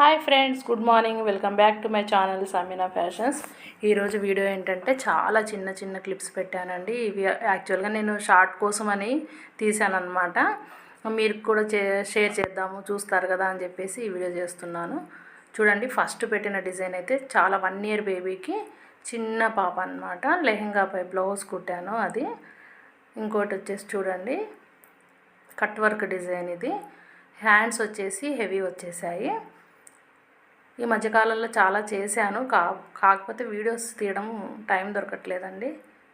Hi friends good morning. Welcome back to my channel Sameena fashions. ఈరోజు video ఏంటంటే చాలా చిన్న చిన్న క్లిప్స్ పెట్టానండి. ఇవి యాక్చువల్గా నేను షార్ట్ కోసం అని తీసాను అనమాట మీరు కూడా షేర్ చేద్దాము చూస్తారు కదా అని చెప్పేసి ఈ వీడియో చేస్తున్నాను. చూడండి ఫస్ట్ పెట్టిన డిజైన్ అయితే చాలా వన్ ఇయర్ బేబీకి చిన్న పాప అనమాట లెహెంగాపై బ్లౌజ్ కుట్టాను అది. ఇంకోటి వచ్చేసి చూడండి కట్ వర్క్ డిజైన్ ఇది. హ్యాండ్స్ వచ్చేసి హెవీ వచ్చేసాయి. ఈ మధ్యకాలంలో చాలా చేశాను. కా కాకపోతే వీడియోస్ తీయడం టైం దొరకట్లేదండి.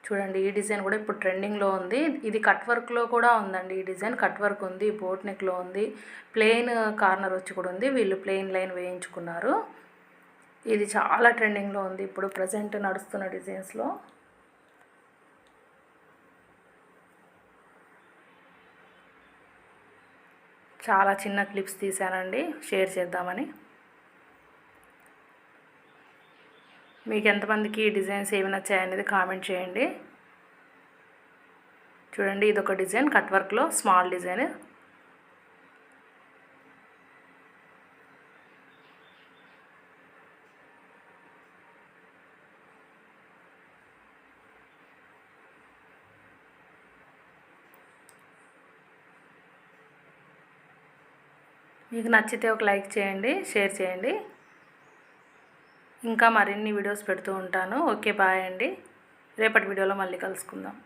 చూడండి ఈ డిజైన్ కూడా ఇప్పుడు ట్రెండింగ్లో ఉంది. ఇది కట్ వర్క్లో కూడా ఉందండి. ఈ డిజైన్ కట్ వర్క్ ఉంది బోట్ నెక్లో ఉంది ప్లెయిన్ కార్నర్ వచ్చి కూడా ఉంది. వీళ్ళు ప్లెయిన్ లైన్ వేయించుకున్నారు. ఇది చాలా ట్రెండింగ్లో ఉంది ఇప్పుడు ప్రజెంట్ నడుస్తున్న డిజైన్స్లో. చాలా చిన్న క్లిప్స్ తీసానండి షేర్ చేద్దామని. మీకు ఎంతమందికి ఈ డిజైన్స్ ఏమి నచ్చాయనేది కామెంట్ చేయండి. చూడండి ఇది ఒక డిజైన్ కట్ వర్క్లో స్మాల్ డిజైన్. మీకు నచ్చితే ఒక లైక్ చేయండి షేర్ చేయండి. ఇంకా మరిన్ని వీడియోస్ పెడుతూ ఉంటాను. ఓకే బాయ్ అండి. రేపటి వీడియోలో మళ్ళీ కలుసుకుందాం.